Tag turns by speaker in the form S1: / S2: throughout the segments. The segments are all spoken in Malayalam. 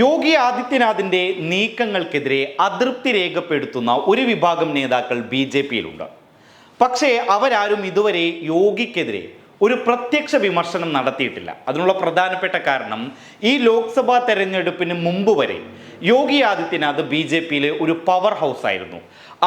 S1: യോഗി ആദിത്യനാഥിന്റെ നീക്കങ്ങൾക്കെതിരെ അതൃപ്തി രേഖപ്പെടുത്തുന്ന ഒരു വിഭാഗം നേതാക്കൾ ബി ജെ പിയിലുണ്ട്. പക്ഷേ അവരാരും ഇതുവരെ യോഗിക്കെതിരെ ഒരു പ്രത്യക്ഷ വിമർശനം നടത്തിയിട്ടില്ല. അതിനുള്ള പ്രധാനപ്പെട്ട കാരണം ഈ ലോക്സഭാ തെരഞ്ഞെടുപ്പിന് മുമ്പ് വരെ യോഗി ആദിത്യനാഥ് ബി ജെ പിയിലെ ഒരു പവർ ഹൗസ് ആയിരുന്നു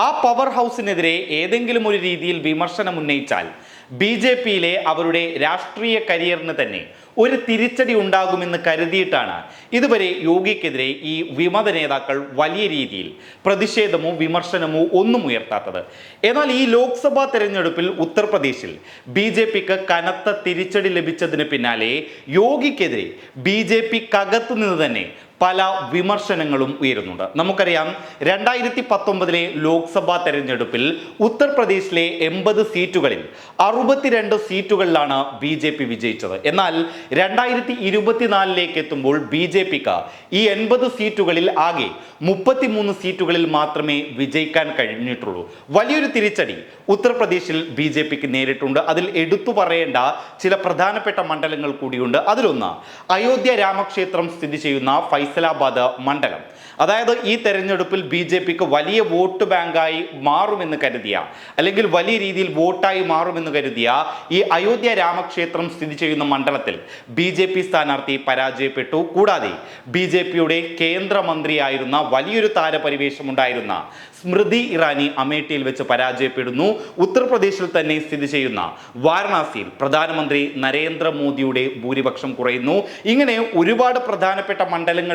S1: ആ പവർ ഹൗസിനെതിരെ ഏതെങ്കിലും ഒരു രീതിയിൽ വിമർശനം ഉന്നയിച്ചാൽ ബി ജെ പിയിലെ അവരുടെ രാഷ്ട്രീയ കരിയറിന് തന്നെ ഒരു തിരിച്ചടി ഉണ്ടാകുമെന്ന് കരുതിയിട്ടാണ് ഇതുവരെ യോഗിക്കെതിരെ ഈ വിമത നേതാക്കൾ വലിയ രീതിയിൽ പ്രതിഷേധമോ വിമർശനമോ ഒന്നും ഉയർത്താത്തത്. എന്നാൽ ഈ ലോക്സഭാ തെരഞ്ഞെടുപ്പിൽ ഉത്തർപ്രദേശിൽ ബി ജെ പിക്ക് കനത്ത തിരിച്ചടി ലഭിച്ചതിന് പിന്നാലെ യോഗിക്കെതിരെ ബി ജെ പിക്കകത്തു നിന്ന് തന്നെ പല വിമർശനങ്ങളും ഉയരുന്നുണ്ട്. നമുക്കറിയാം രണ്ടായിരത്തി പത്തൊമ്പതിലെ ലോക്സഭാ തെരഞ്ഞെടുപ്പിൽ ഉത്തർപ്രദേശിലെ എൺപത് സീറ്റുകളിൽ അറുപത്തിരണ്ട് സീറ്റുകളിലാണ് ബി ജെ പി വിജയിച്ചത്. എന്നാൽ രണ്ടായിരത്തി ഇരുപത്തിനാലിലേക്ക് എത്തുമ്പോൾ ബി ജെ പിക്ക് ഈ എൺപത് സീറ്റുകളിൽ ആകെ മുപ്പത്തിമൂന്ന് സീറ്റുകളിൽ മാത്രമേ വിജയിക്കാൻ കഴിഞ്ഞിട്ടുള്ളൂ. വലിയൊരു തിരിച്ചടി ഉത്തർപ്രദേശിൽ ബി ജെ പിക്ക് നേരിട്ടുണ്ട്. അതിൽ എടുത്തു പറയേണ്ട ചില പ്രധാനപ്പെട്ട മണ്ഡലങ്ങൾ കൂടിയുണ്ട്. അതിലൊന്ന് അയോധ്യ രാമക്ഷേത്രം സ്ഥിതി ചെയ്യുന്ന ഫൈസലാബാദ് മണ്ഡലം. അതായത് ഈ തെരഞ്ഞെടുപ്പിൽ ബി ജെ പിക്ക് വലിയ വോട്ട് ബാങ്കായി മാറുമെന്ന് കരുതിയ അല്ലെങ്കിൽ വലിയ രീതിയിൽ വോട്ടായി മാറുമെന്ന് കരുതിയ ഈ അയോധ്യ രാമക്ഷേത്രം സ്ഥിതി ചെയ്യുന്ന മണ്ഡലത്തിൽ ബി ജെ പി സ്ഥാനാർത്ഥി പരാജയപ്പെട്ടു. കൂടാതെ ബി ജെ പിയുടെ കേന്ദ്രമന്ത്രിയായിരുന്ന വലിയൊരു താരപരിവേഷമുണ്ടായിരുന്ന സ്മൃതി ഇറാനി അമേഠിയിൽ വെച്ച് പരാജയപ്പെടുന്നു. ഉത്തർപ്രദേശിൽ തന്നെ സ്ഥിതി ചെയ്യുന്ന വാരണാസിയിൽ പ്രധാനമന്ത്രി നരേന്ദ്രമോദിയുടെ ഭൂരിപക്ഷം കുറയുന്നു. ഇങ്ങനെ ഒരുപാട് പ്രധാനപ്പെട്ട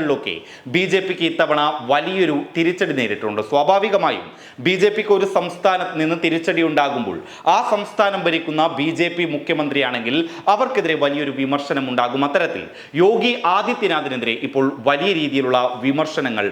S1: മണ്ഡലങ്ങളിലൊക്കെ ബി ജെ പിക്ക് ഇത്തവണ വലിയൊരു തിരിച്ചടി നേരിട്ടുണ്ട് സ്വാഭാവികമായും ബി ജെ പിക്ക് ഒരു സംസ്ഥാനത്ത് നിന്ന് തിരിച്ചടി ഉണ്ടാകുമ്പോൾ ആ സംസ്ഥാനം ഭരിക്കുന്ന ബി ജെ പി മുഖ്യമന്ത്രിയാണെങ്കിൽ അവർക്കെതിരെ വലിയൊരു വിമർശനം ഉണ്ടാകും. അത്തരത്തിൽ യോഗി ആദിത്യനാഥിനെതിരെ ഇപ്പോൾ വലിയ രീതിയിലുള്ള വിമർശനങ്ങൾ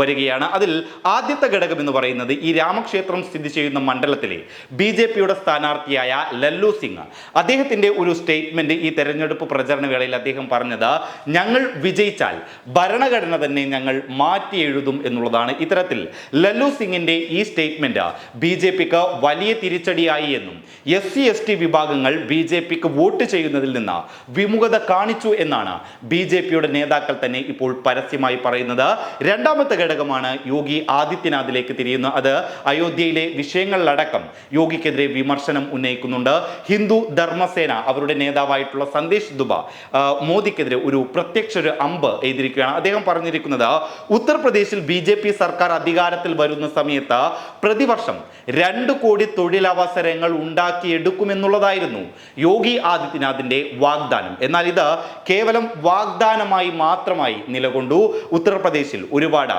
S1: വരികയാണ്. അതിൽ ആദ്യത്തെ ഘടകം എന്ന് പറയുന്നത് ഈ രാമക്ഷേത്രം സ്ഥിതി ചെയ്യുന്ന മണ്ഡലത്തിലെ ബി ജെ പിയുടെ സ്ഥാനാർത്ഥിയായ ലല്ലു സിംഗ്. അദ്ദേഹത്തിന്റെ ഒരു സ്റ്റേറ്റ്മെന്റ് ഈ തെരഞ്ഞെടുപ്പ് പ്രചരണ വേളയിൽ അദ്ദേഹം പറഞ്ഞത് ഞങ്ങൾ വിജയിച്ചാൽ ഭരണഘടന തന്നെ ഞങ്ങൾ മാറ്റി എഴുതും എന്നുള്ളതാണ് ഇത്തരത്തിൽ ലല്ലു സിംഗിന്റെ ഈ സ്റ്റേറ്റ്മെന്റ് ബി ജെ പിക്ക് വലിയ തിരിച്ചടിയായി എന്നും എസ് സി എസ് ടി വിഭാഗങ്ങൾ ബി ജെ പിക്ക് വോട്ട് ചെയ്യുന്നതിൽ നിന്ന് വിമുഖത കാണിച്ചു എന്നാണ് ബി ജെ പിയുടെ നേതാക്കൾ തന്നെ ഇപ്പോൾ പരസ്യമായി പറയുന്നത്. രണ്ടാമത്തെ ഘടകമാണ് യോഗി ആദിത്യനാഥിലേക്ക് തിരിയുന്നത്. അത് അയോധ്യയിലെ വിഷയങ്ങളിലടക്കം യോഗിക്കെതിരെ വിമർശനം ഉന്നയിക്കുന്നുണ്ട്. ഹിന്ദു ധർമ്മസേന അവരുടെ നേതാവായിട്ടുള്ള സന്ദേശ് ദുബ മോദിക്കെതിരെ ഒരു പ്രത്യക്ഷ ഒരു അമ്പ് എഴുതിയിരിക്കുകയാണ്. അദ്ദേഹം പറഞ്ഞിരിക്കുന്നത് ഉത്തർപ്രദേശിൽ ബി ജെ പി സർക്കാർ അധികാരത്തിൽ വരുന്ന സമയത്ത് പ്രതിവർഷം രണ്ട് കോടി തൊഴിലവസരങ്ങൾ ഉണ്ടാക്കിയെടുക്കുമെന്നുള്ളതായിരുന്നു യോഗി ആദിത്യനാഥിന്റെ വാഗ്ദാനം. എന്നാൽ ഇത് കേവലം വാഗ്ദാനമായി മാത്രമായി നിലകൊണ്ടു. ഉത്തർപ്രദേശിൽ ഒരുപാട്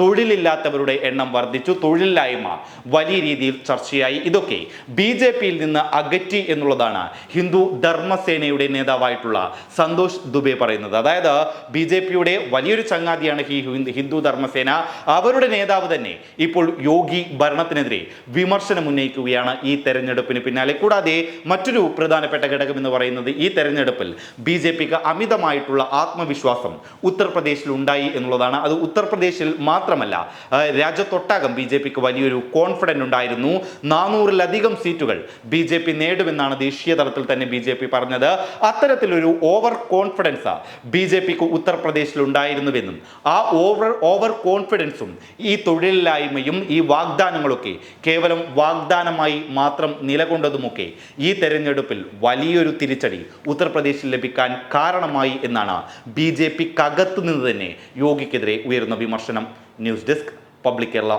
S1: തൊഴിലില്ലാത്തവരുടെ എണ്ണം വർദ്ധിച്ചു. തൊഴിലില്ലായ്മ വലിയ രീതിയിൽ ചർച്ചയായി. ഇതൊക്കെ ബി ജെ പിയിൽ നിന്ന് അകറ്റി എന്നുള്ളതാണ് ഹിന്ദു ധർമ്മസേനയുടെ നേതാവായിട്ടുള്ള സന്തോഷ് ദുബെ പറയുന്നത്. അതായത് ബി ജെ പിയുടെ വലിയൊരു ചങ്ങാതിയാണ് ഈ ഹിന്ദു- ധർമ്മസേന. അവരുടെ നേതാവ് തന്നെ ഇപ്പോൾ യോഗി ഭരണത്തിനെതിരെ വിമർശനം ഉന്നയിക്കുകയാണ് ഈ തെരഞ്ഞെടുപ്പിന് പിന്നാലെ. കൂടാതെ മറ്റൊരു പ്രധാനപ്പെട്ട ഘടകം എന്ന് പറയുന്നത് ഈ തെരഞ്ഞെടുപ്പിൽ ബി ജെ പിക്ക് അമിതമായിട്ടുള്ള ആത്മവിശ്വാസം ഉത്തർപ്രദേശിൽ ഉണ്ടായി എന്നുള്ളതാണ്. അത് ഉത്തർപ്രദേശിൽ മാത്രമല്ല രാജ്യത്തൊട്ടാകം ബി ജെ പിക്ക് വലിയൊരു കോൺഫിഡന്റ് ഉണ്ടായിരുന്നു. നാനൂറിലധികം സീറ്റുകൾ ബി ജെ പി നേടുമെന്നാണ് ദേശീയ തലത്തിൽ തന്നെ ബി ജെ പി പറഞ്ഞത്. അത്തരത്തിലൊരു ഓവർ കോൺഫിഡൻസ് ബി ജെ പിക്ക് ഉത്തർപ്രദേശിൽ ഉണ്ടായിരുന്നുവെന്നും ആ ഓവർ ഓവർ കോൺഫിഡൻസും ഈ തൊഴിലില്ലായ്മയും ഈ വാഗ്ദാനങ്ങളൊക്കെ കേവലം വാഗ്ദാനമായി മാത്രം നിലകൊണ്ടതുമൊക്കെ ഈ തെരഞ്ഞെടുപ്പിൽ വലിയൊരു തിരിച്ചടി ഉത്തർപ്രദേശിൽ ലഭിക്കാൻ കാരണമായി എന്നാണ് ബി ജെ പിക്കകത്തു നിന്ന് തന്നെ യോഗിക്കെതിരെ ഉയർന്ന വിമർശനം. News desk Public Kerala.